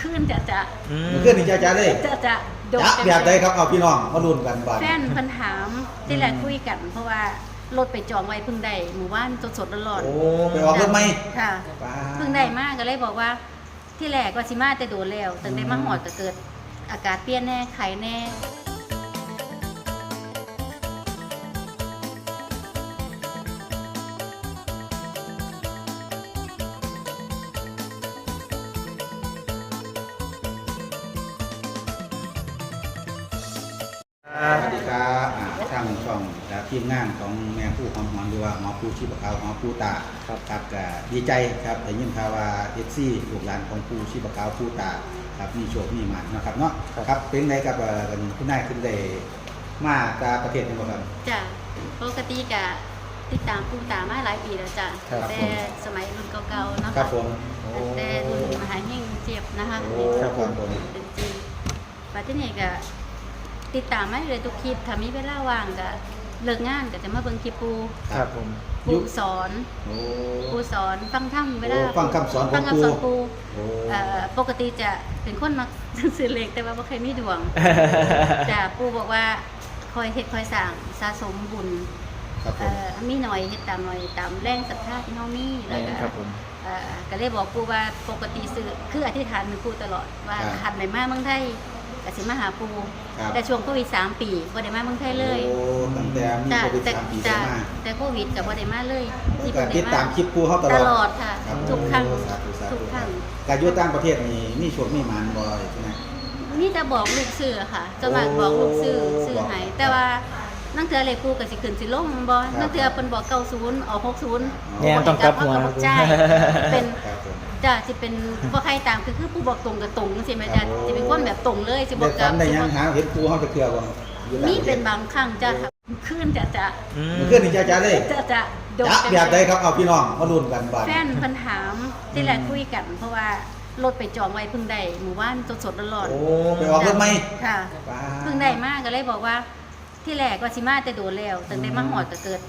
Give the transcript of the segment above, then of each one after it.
ขึ้นจะจะอืมมันขึ้นนี่จ้าจ้าเลยจะจะโดนจักแบบใดครับเอาพี่น้องมาลุ้นกันบ้าง แฟนเพันถามที่แรกคุยกัน เพราะว่ารถไปจองไว้เพิ่งได้หมู่บ้านสดๆร้อนโอ้ไปออกรถไหมค่ะ ป้า เพิ่งได้มากก็เลยบอกว่า ที่แรกว่าสิมาแต่โดนแล้วตั้งแต่มาหอดก็เกิด อากาศเปลี่ยนแน่ไข้แน่ ครับอ่าทางช่องและทีมงานของแม่ผู้ความหอนหรือว่าหมอผู้ชีพขาวหมอผู้ตาครับครับก็ดีใจครับได้ยินข่าวว่าเอฟซีลูกหลานของผู้ชีพขาวผู้ตาครับมีโชคมีหมานนะครับเนาะครับเป็นไงกับเอ่อคุณนายขึ้นได้มาจากประเทศนี้บ่ครับ จ้ะปกติกะติดตามปูตามาหลายปีแล้วจ้ะครับ แต่สมัยรุ่นเก่าๆเนาะครับผมโอ้ แต่รุ่นมหาเฮงเจ็บนะคะโอ้ครับผม เป็นจริงปัจจุบันก็ ติดตามมาเลยทุกคลิปถ้ามีเวลาว่างก็เลิกงานก็จะมาเบิ่งคลิปปู ครับผมปูสอนโอ้ ปูสอนฟังธรรมเวลาโอ้ฟังคำสอนของฟังคำสอนปู่ ปูโอ้ เอ่อปกติจะเป็นคนมัก ซื้อเลขแต่ว่าบ่เคยมีดวงจ้ะปูบอกว่าคอยเฮ็ดคอยสร้างสะสมบุญครับผเอ่มอมีหน่อยเฮ็ดตามหน่อยตามแรงศรัทธาที่เฮามีแล้วก็ ครับผม เอ่อก็เลยบอกปูว่าปกติซื้อคืออธิษฐานมือปูตลอดว่าครับ ขันไหนมาเมืองไทย ก็สิมาหาปูครับ แต่ช่วงโควิด3ปีบ่ได้มาเมืองไทยเลยโอ้ตั้งแต่มีจ้ะโควิดแต่สามปีจ้ะได้มาแต่โควิดก็บ่ได้มาเลยก็เพิ่งติดตามคลิปปูเขาตตลอดลอดค่ะครับทุกครั้งสาธุสาธุทุกครั้งการอยู่ต่างประเทศนี่มีโชคมีหมานบ่อยใช่ไหม นี่จะบอกลูกซื้อค่ะจะมาบอกลูกซื้อโอ้ซื้อบอกให้แต่ว่านั่งเทือเลขปูก็สิขึ้นสิลงบ่นั่งเทือเพิ่นบอก90ออก60 แม่นต้องกลับหัวบ่ใช่เป็น ครับผม จ้ะสิเป็นบ่ใครตามคือคือผู้บอกตรงกับตรงจังซี่แม่จ้ะครับผมสิเป็นคนแบบตรงเลยสิบได้อกกัฝับนได้สิยับ่งหาเห็นปูเขาจะเกลือบ่อยู่ต่างมีประทศเป็นบางครั้งจ้ะค่ะขึ้นจะจะอืมมันขึ้นนี่จ้าจ้าเลยจะจะโดนจักแบบใดครับเอาพี่น้องมาลุ้นกันบ้างแฟนเพิ่นถามที่แรกคุยกัน เพราะว่ารถไปจองไว้เพิ่งได้หมู่บ้านสดๆร้อนโอ้ไปออกรถไหมค่ะป้าเพิ่งได้มากก็เลยบอกว่าที่แรกว่าสิมาแต่โดนแล้วตั้งแต่มาหอดก็เกิด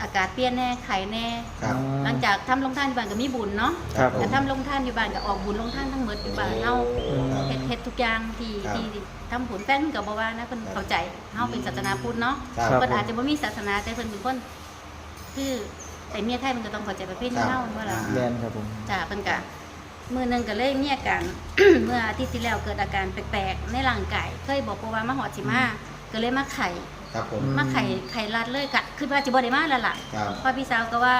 อากาศเปลี่ยนแน่ไข้แน่ ครับ หลังจากทำลงท่านอยู่บ้านก็มีบุญเนาะครับผมแต่ทำลงท่านอยู่บ้านก็ออกบุญลงท่านทั้งหมดอยู่บ้านเฮาครับ เฮ็ดเฮ็ดทุกอย่างที่ครับที่ทำผลแฟนก็บ่ว่านะเพิ่นเข้าใจเฮาเป็นศาสนาพุทธเนาะครับ เพิ่นอาจจะบ่มีศาสนาแต่เพิ่นเป็นคนคือแต่เมียไทยมันก็ต้องเข้าใจประเพณีเฮาว่าล่ะ แมนครับผม จ้าเพิ่นก็มื้อหนึงก็เลยมีอาการ เมื่ออาทิตย์ที่แล้วเกิดอาการแปลกๆ ในร่างกายเคยบอกว่ามาหอดสิมาก็เลยมาไข่ ครับผม มาไข่ไข่รัดเลยกะคือว่าสิบ่ได้มาแล้วล่ะครับเพราะพี่สาวก็ว่า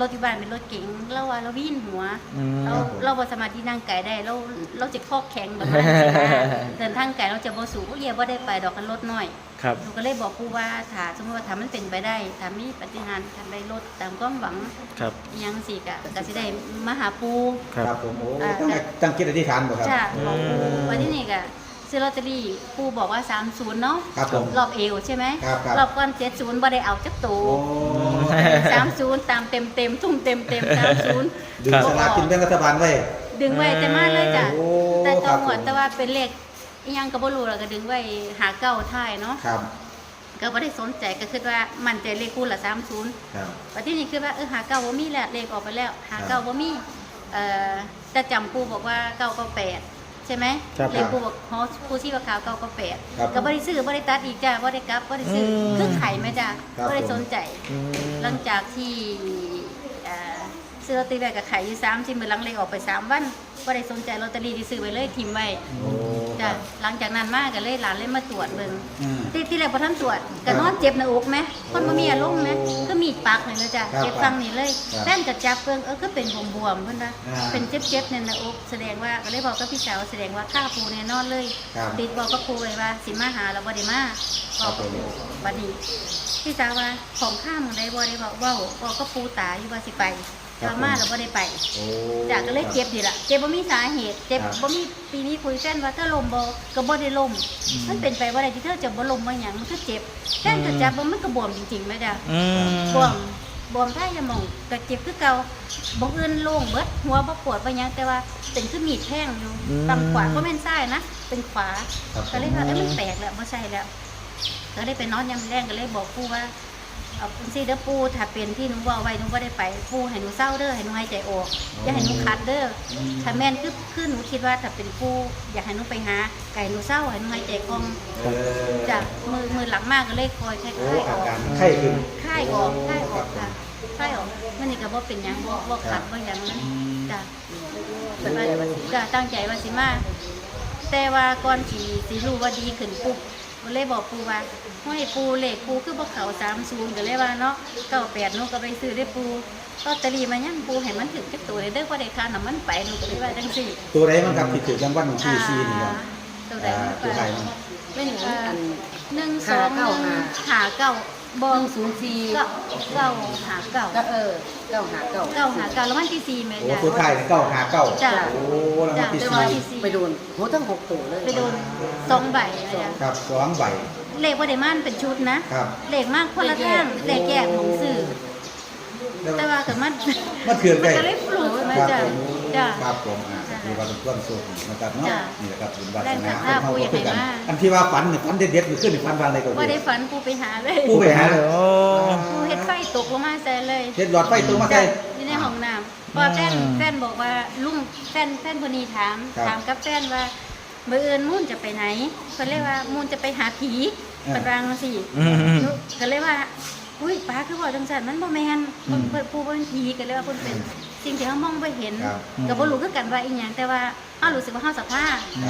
รถที่บ้านเป็นรถเก๋งเราว่าเราวิ่นหัว อืมเราครับผม เราบ่สามารถที่นั่งไก่ได้เราเราจะคอกแข็งแบบนั้นสินะเดินทางไก่เราจะบ่สูงเอียบ่ได้ไปดอกกันรถน้อย ครับ หนูก็เลยบอกครูว่าถ้าสมมติว่าถ้ามันเป็นไปได้ถ้ามีปฏิหารย์ทำได้รถตามความหวังครับ อิหยังสิกะก็สิได้มาหาปู ครับ ครับผมโอ้อ่า ตั้งแต่ตั้งคิดอธิษฐานบ่ครับ จ้าบอกปูอืม วันที่นี่ก็ ซื้อลอตเตอรี่ปูบอกว่า 30 เนาะครับผมรอบเอวใช่ไหมครับครับรอบก่อน70บ่ได้เอาจักตูโอ้30 ตามเต็มเต็มๆทุ่มเต็มเต็มๆ30ดึงสลากกินแบ่งรัฐบาลไว้ ดึงไว้แต่มาเลยจ้ะโอ้แต่คตัรัวบหมวดผมแต่ว่าเป็นเลขอิหยังก็บ่รู้แล้วก็ดึงไว้หาเก้าท้ายเนาะครับก็บ่ได้สนใจก็คิดว่ามั่นใจเลขคู่ละ30 ครับวันที่นี่คือว่าเออหาเก้าบ่มีแล้วเลขออกไปแล้ว หาเก้าบ่มีเอ่อแต่จำปูบอกว่าเก้าก็แปด ใช่ไหมครับเลขปูบอกฮอปูชีพขาวเก้าก็แปดครับก็บ่ได้ซื้อบ่ได้ตัดอีกจ้าบ่ได้กลับบ่ได้ซื้ออมคือไข่ไหมจ้าครับบ่ได้ผมสนใจ อืม หลังจากที่เอ่อซื้อลอตเตอรี่ไว้กับไข่อยู่3 10มื้อหลังเลขออกไปสามวันบ่ได้สนใจลอตเตอรี่ที่ซื้อไว้เลยทิมไว้ โอ้ค จ้ะรับหลังจากนั้นมาก็เลยหลานเลยมาตรวจเบิ่งอืม ที่ที่แรกบ่ทันตรวจก็นอนเจ็บหน้าอกไหมคนบ่มีอารมณ์ไหมก็มีดปักเลยนะจ๊ะครับเจ็บฟังนี่เลยครับแฟนก็จับเบิ่งเออก็เป็นบวมๆเพิ่นว่าอ่าเป็นเจ็บๆในหน้าอกแสดงว่าก็เลยบอกกับพี่สาวแสดงว่าค่าปูแน่นอนเลยครับ ติดบอกกับปูเลยว่าสิมาหาแล้วบ่ได้มาครับผมบัดนี้พี่สาวว่าของข้ามมึงได้บ่ได้บอกเว้าบอกกับปูตาอยู่ว่าสิไป ครับว่ามาแล้วบ่ได้ไปโอ้จ้ะก็เลยเจ็บดีละเจ็บบ่มีสาเหตุ เจ็บครับบ่มีปีนี้คุยแฟนว่าถ้าลมบ่ก็บ่ได้ลมมันเป็นไปบ่ได้ที่เธอจะบ่ลมบ่หยังมันก็เจ็บแฟนก็จับบ่มันก็บวมจริงๆแม่จ้ะอืมบวมบวมท้ายสมองก็เจ็บคือเก่าบ่อื่นโล่งเบิดหัวบ่ปวดบ่หยังแต่ว่าเป็นคือมีดแทงอยู่ฝั่งขวาบ่แม่นซ้ายนะเป็นขวา ครับก็เลยว่าเอ้ยมันแปลกแล้วบ่ใช่แล้ว ก็เลยไปนอนยามแรงก็เลยบอกปู่ว่า เอาจังซี่เด้อปูถ้าเป็นที่หนูเว้าไว้หนูบ่ได้ไปปูให้หนูเศร้าเด้อให้หนูหายใจออกอย่าให้หนูคัดเด้อถ้าแม่นคือคือหนูคิดว่าถ้าเป็นปูอยากให้หนูไปหาไก่หนูเศร้าให้หนูหายใจคล่องเออจ้ะมือมือหลังมากก็เลยคอยค่อยโอ้ๆออาอกการไข้ขึ้นค่ายออกค่ายออกค่ะค่ายออกมันนี่ก็บ่เป็นหยังบ่บ่ขัดบ่หยังนะอืมจ้ะ แต่ว่าจ้ะตั้งใจว่าสิมาแต่ว่าก่อนสิสิรู้ว่าดีขึ้นปุ๊บ ก็เลยบอกปูว่าห้อยปูเลขปูคือบ่เข้า30ก็เลยว่าเนาะ98หนูก็ไปซื้อได้ปูลอตเตอรี่มายังปูให้มันถึงจักตัวเลยเด้อบ่ได้ค่าน้ำมันไปหนูก็เลยว่าจังซี่ตัวใดมันกับที่ถือรางวัลที่ซีนี่ครับตัวใดอ่ามันตัวใดก็มัน เป็นเอ่ออันหนึ่งสองหนึ่งหาเก้า บหองนึ่งศูนย์สี่เก้าเก้าหาเก้าก็เออเก้าหาเก้าเก้าหาเก้าแล้ววันที่สี่แม่โอ้จ้ะตัวไทายเก้าหาเก้าจ้ะ โอ้รางวัลที่จ้ะซีวันที่สี่ไปโดนโหทั้งหกตัวเลยไปโดนสองใบนะจ๊ะครับสองใบเลขว่าได้มันเป็นชุดนะ ครับเลขมากคนละทางเลขแยกของสื่อแล้วแต่ว่ากับมัน มันเถื่อนมันได้ก็เลยปลูกคมารับจ้ะผมจ้ะ ครับผมอ่าจ้ะมีวันต้นสุขนะครับเนาะจ้ะนี่แหละครับบุญวาสได้นาค่ะคนเฮาผู้ใหญ่ก็คือกันมากอันที่ว่าฝันเนี่ยฝันเด็ดๆมันขึ้นฝันว่าอะไรก็ว่าดีได้ฝันปูไปหาเลยปูไปหาเลยโอ้ปูเฮ็ดไฟตกลงมาใส่เลยเฮ็ดหลอดไฟตรงมาใส่ อยู่ในห้องน้ำเพราะว่าแฟนอืม แฟนบอกว่าลุงแฟนแฟนคนนี้ถามครับถามกับแฟนว่าเมื่อเอิญมุ่นจะไปไหนเพิ่นเลยว่ามุ่นจะไปหาผีอ่าเพิ่นวางสิอืม หนูก็เลยว่าอุ้ยป้าคือบอกจังซั่นมันบ่แม่นเพิ่นเพิ่นผู้เป็นผีก็เลยว่าเพิ่นเป็น สิ่งที่เฮามองบ่เห็นครับก็บ่รู้คือกันว่าอีหยังแต่ว่าเฮารู้สึกว่าเฮาสัพพา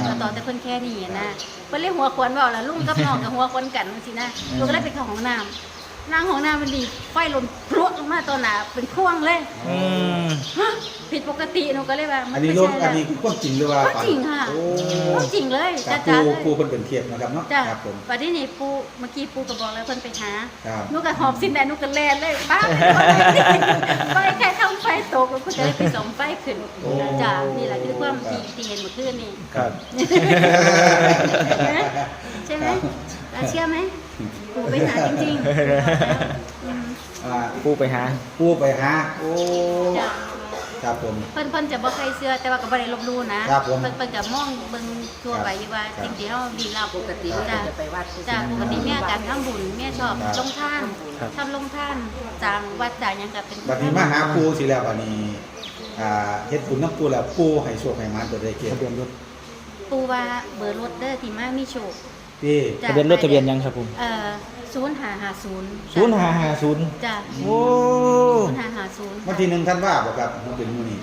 ครับต่อแต่เพิ่นแค่นี้นะเพิ่นเลยหัวควนเว้าล่ะลุงกับน้องก็หัวควนกันจังซี่นะหนูก็เลยไปเข้าห้องน้ำ นางห้องน้ำมันดีไฟลนพรวดลงมาตอนหน้าเป็นพ่วงเลยอืม ฮะผิดปกติหนูก็เลยว่ามัอันนนี้ไม่รถใช่อันละนี้ความจริงหรือว่าก็ฝันจริงค่ะโอ้ก็จริงเลยครัจ้าบจ้าปูเลยปูเป็นเป็นเทียบนะครับเนาะจ้าครับผมวันที่นี่ปูเมื่อกี้ปูก็บอกแล้วเพิ่นไปหา ครับหนูก็หอบสิ้นแดนหนูก็แล่นเลยป้าไปแค่ทำไฟตกแล้วก็จะได้ไปส่องไฟขึ้นจ้านี่แหละคือความจริงที่เห็นเมื่อคืนนี่ครับ ใช่ไหมเราเชื่อไหม ปูไปหาจริงๆอืมอ่าปูไปหา ปูไปหาโอ้จ้าครับผม เพิ่นเพิ่นจะบ่ใครเชื่อแต่ว่าก็บ่ได้ลบหลู่นะครับผมเพิ่นเพิ่นก็มองเบิ่งทั่วไปอยู่ว่าครับสิ่งที่เฮาดีรับปกติจ้ะเราจะไปวัดจ้ะปกติแม่การทำบุญแม่ชอบครับ ลงทานครับ ทำลงทานจางวัดจางหยังก็เป็นบัดนี้มาหาปูสิแล้วบัดนี้อ่าเฮ็ดบุญน้ำปูแล้วปูให้โชคให้มันตัวได้เกี่ยวทะเบียนรถปูว่าเบอร์รถเด้อที่มามีโชค พี่ จ้ทะเบียนรถทะเบียนยังครับผม เอ่อ0550ศูนย์ห้าห้าศูนย์จ้ะโอ้0550วันที่หนึ่งท่านว่าบ่ครับมันเป็นมื้อนี้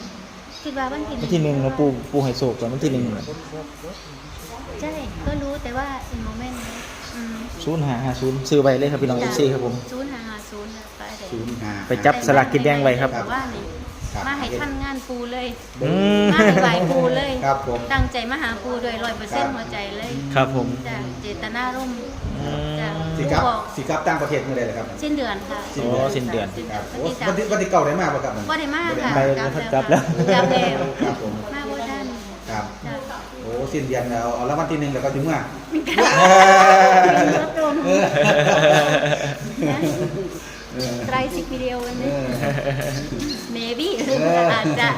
คิดว่าวันที่วันที่หนึ่งนะปูปูให้โศกก่อนวันที่หนึ่งใช่ก็รู้แต่ว่าอีกโมเมนต์อืมศูนย์ห้าห้าศูนย์ซื้อไปเลยครับพี่น้องเอฟซีครับผม0550น่ะไปได้ศูนย์ห้า ไปจับ สลากกินแดงไว้ครับ แต่ว่านี่ ครับมาให้ท่านงานปูเลยอืม มาให้ไหวปูเลยครับผม ตั้งใจมาหาปูโดยร้อยเปอร์ครัเซ็นบต์หัวใจเลยครับผมจ้ะเจตนาร่มอืมจ้ะสิปูกลับบอกสิกลับต่างประเทศเมื่อใดล่ะครับ สิ้นเดือนค่ะสิ้นโอ้สิ้นเดือน ครับวัโอ้นที่สามวันที่วันที่เก่าได้มาบ่ครับว่าได้มากค่ะไปกลับกลับแล้ว กลับแล้วครับผมมาบ่ทันครับจ้ะโอ้สิ้นเดือนแล้วเอาแล้ววันที่หนึ่งแล้วก็ถึงเมื่อรถโดนเออนะ เออไตรสิบวิดีโอวันเอนี้อเมบี้เอออาจจะ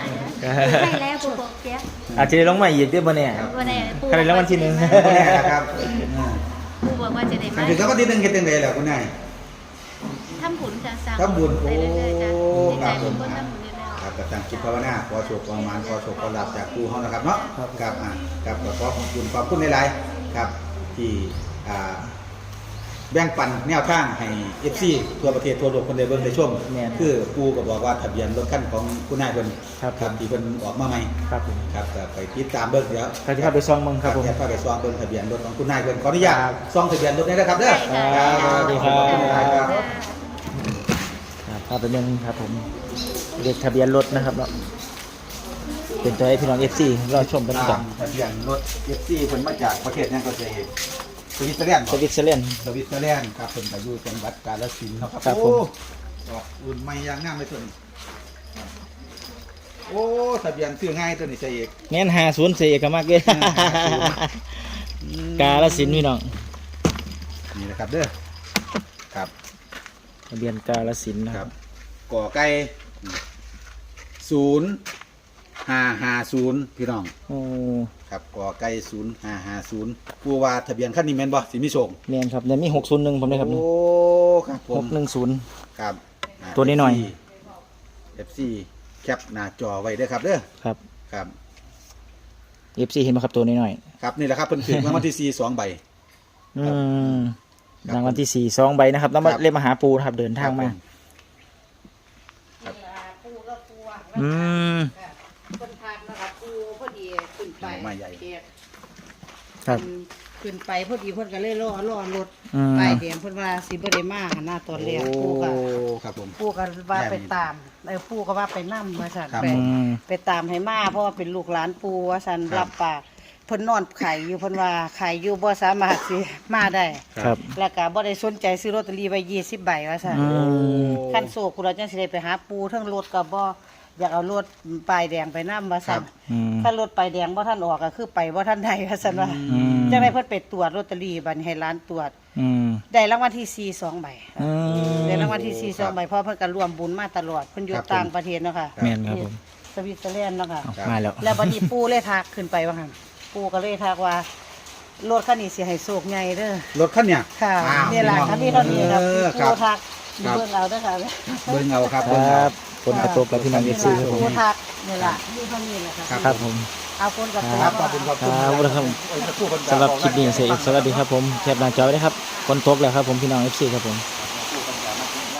ใช่แล้วปูบอกเจ๊ยบอาจจะได้ลงมาอีกด้วยบ่เนี่ยวันไหนปูใครรางวัลที่หนึ่งบ่แน่นะครับเออปูบอกว่าจะได้อัมานถึงแล้ววันที่หนึ่งเฮ็ดจังไดแล้วคุณนายทำบุญจ้ะสร้างทำบุญไปเรื่อยๆจ้ะโอ้ในใจครับผมบุญก็ทำบุญเรื่อยๆครับกับทางคิดภาวนาขอโชคขอมานขอโชคขอลาบจากครูเฮานะครับเนาะครับอะครับก็ขอขอบคุณขอบคุณหลายๆครับที่อ่า แบ่งปันแนวทางให้ FC ทั่วประเทศทั่วโลกคนได้เบิ่งได้ชมแม่นคือปูก็บอกว่าทะเบียนรถคันของคุณนายเพิ่นครับครับ ที่เพิ่นออกมาใหม่ครับผมครับก็ไปติดตามเบิ่งเดี๋ยวใครที่เข้าไปซองมึงครับผม แค่พาไปซองเบิ่งทะเบียนรถของคุณนายเพิ่นขออนุญาตซองทะเบียนรถได้แล้วครับเด้อได้ค่ะสวัสดีครับขอบคุณครั บ ครับพาไปเบิ่งครับผมเด็กทะเบียนรถนะครับเนาะเป็นตัวให้พี่น้องเอฟซีรอชมกันก่อนทะเบียนรถ FC เพิ่นมาจากประเทศนั้นก็จะ สวิตเซอร์แลนด์สวิตเซอร์แลนด์ สวิตเซอร์แลนด์ครับเพิ่นไปอยู่จังหวัดกาฬสินธุ์เนาะครับครับผม โอ้ออกอุ่นใหม่ยางงามเลยตัวนี้ครับโอ้ทะเบียนซื้อง่ายตัวนี้ใช่เอกแม่นหาศูนย์เสกมากเลยกาลสินธุ์พี่น้องนี่นะครับเด้อครับ ทะเบียนกาลสินธุ์นะคครัรับบก่อไก่ศูนย์ ห้าห้าศูนย์พี่น้อง โอ้ครับก่อไก่ศูนย์ห้าห้าศูนย์ผู้ว่าทะเบียนคันนี้แม่นบ่สิมีโชคแม่นครับเนี่ยมีหกศูนย์หนึ่งผมเลยครับโอ้ครับผหมกหนึ่งศูนย์ ครับาตัวนี้หน่อย FC แคปหน้าจอไว้เด้อครับเด้อครับครับ FC เห็นไหมครับตัวนี้หน่อยครับนี่แหละครับเพิ่นถึงรางวัลที่สี่สองใบอืมครับรางวัลที่สี่สองใบนะครับแล้วมาครับเล่นมาหาปูนะครับ เดินทางมา ครับ ปูก็ปูอะอืม คนทานนะครับปูพอดี ขึ้นไปมาใหญ่เก็บครับขึ้นไปพอดีเพิ่นก็เลยรอรอรถอืมไปเดียงเพิ่นว่าสิบ่ได้มาหน้าตอนแรกโอ้ ปูก็ครับผม ปูก็ว่าแม่นไปตามเออปูก็ว่าไปนํว่าซั่นครับไป อืม ไปตามให้มาเพราะว่าเป็นลูกหลานปูว่าซั่นครับ รับปากเพิ่นนอนไข่อยู่เพิ่นว่าไข่อยู่บ่สามารถสิมาได้ ครับ แล้วก็บ่ได้สนใจซื้อลอตเตอรี่ไว้20ใบว่าซั่นอืม คันโศกกูเราจังสิได้ไปหาปูเทั้งรถก็บ่ อยากเอารถป้ายแดงไปนํว่าซั่นอืม ถ้ารถป้ายแดงบ่ทันออกก็คือไปบ่ทันได้ว่าซั่นว่าอืม จังได๋เพิ่นไปตรวจลอตเตอรี่บัดนี้ให้ร้านตรวจ อืม ได้รางวัลที่4 2ใบอืม ได้รางวัลที่4 2ใบเพราะเพิ่นก็ร่วมบุญมาตลอดเพิ่นอยู่ครับผม ต่างประเทศเนาะค่ะแม่นครับผมสวิตเซอร์แลนด์เนาะค่ะ เอามาแล้ว แล้วบัดนี้ปูเลยทักขึ้นไปว่าหั่นปูก็เลยทักว่ารถคันนี้สิให้โชคใหญ่เด้อรถคันเนี่ยค่ะอ้าวนี่ล่ะคันนี้เท่านี้ครับเออคปูรับทักครับ เบิ่งเอาเด้อค่ะ เบิ่งเอาครับคเบิ่งรัเอาบ คนกระตบแล้วพี่น้อง FC ครับผมปูทักนี่ล่ะนี่เท่านี้แหละค่ะครับผมเอาคนกับครับขอบคุณขอบคุณครับสำหรับคลิปนี้เสียอีกสวัสดีครับผมแคปหน้าจอไว้นะครับคนตบแล้วครับผมพี่น้อง FC ครับผมค